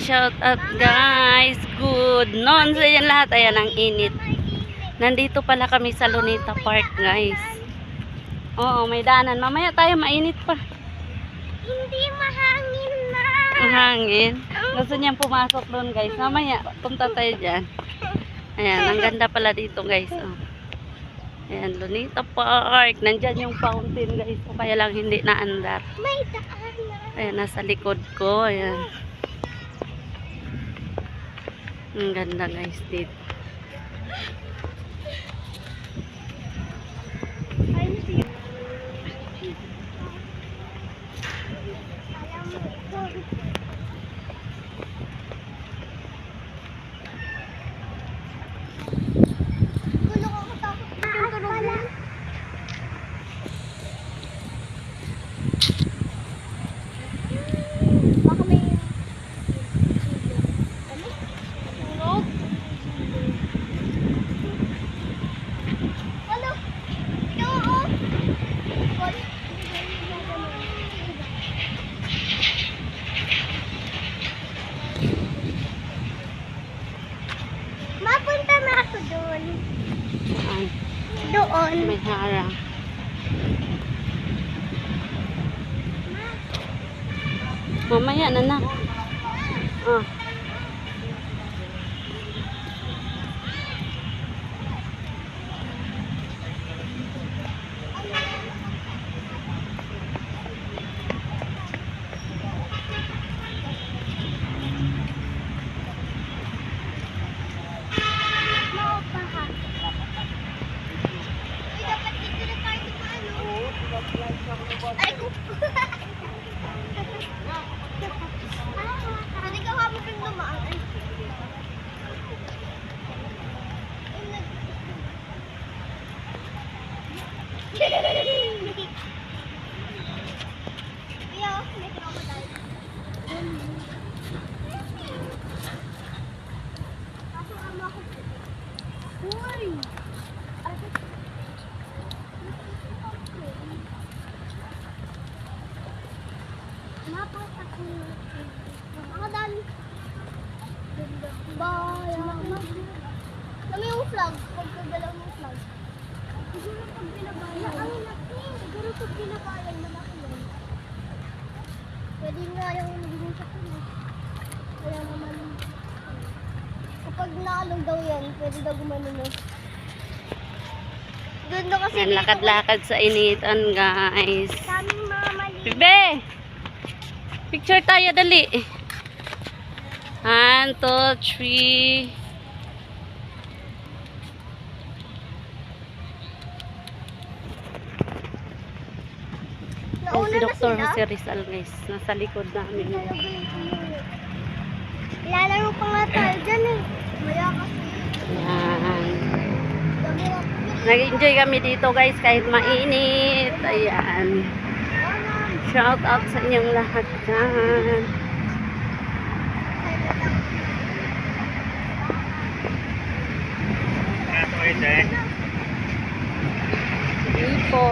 shout out guys. Good noon sa inyo lahat. Ayan ang init. Nandito pala kami sa Lunita Park guys. Oo, may daanan. Mamaya tayo mainit pa. Hindi mahangin na. Ang hangin. Gusto niyang pumasok doon guys. Mamaya, punta tayo dyan. Ayan, ang ganda pala dito guys. Oh. Ayan, Lunita Park. Nandyan yung fountain guys. O kaya lang hindi naandar. May daanan. Ayan, nasa likod ko. Ayan. Ang ganda guys dito. Alam mo, sorry. Tulong ako takot. Taas pala. Baka may... Ano? Tulog? Ano? Ito, oh. Call. Mapunta na ako doon. Saan? Doon. May harang. Mamaya na na. Ah. Pwede nga yung nagiging sa puno. Kaya naman. Kapag naalog daw yan, pwede daw gumano na. Ganda kasi Ayan, lakad-lakad sa initan guys. Kaming mga mali. Bebe! Picture tayo, dali. One, two, three. Nauna si Dr. Jose Rizal guys. Nasa likod namin. Lalaro pa nga tayo dyan eh. Dami ako. Nag-enjoy kami dito guys kahit mainit. Ayan. Shout out sa inyong lahat dyan. Hindi po.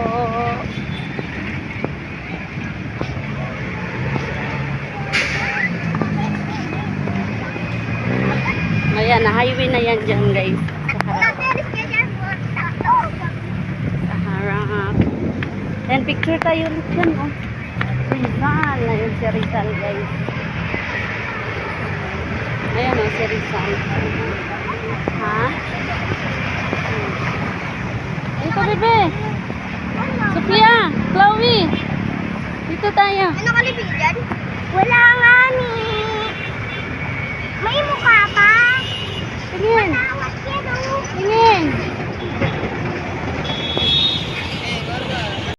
Ayan, na highway na yan dyan guys. Sa harap. Picture tayo ulit dyan oh. Rizal. Ayun si Rizal guys. Ayan oh, si Rizal. Ha? Ito bebe. Sophia, Chloe. Dito tayo. Ano kalibig dyan? Wala nga ni. May mukha.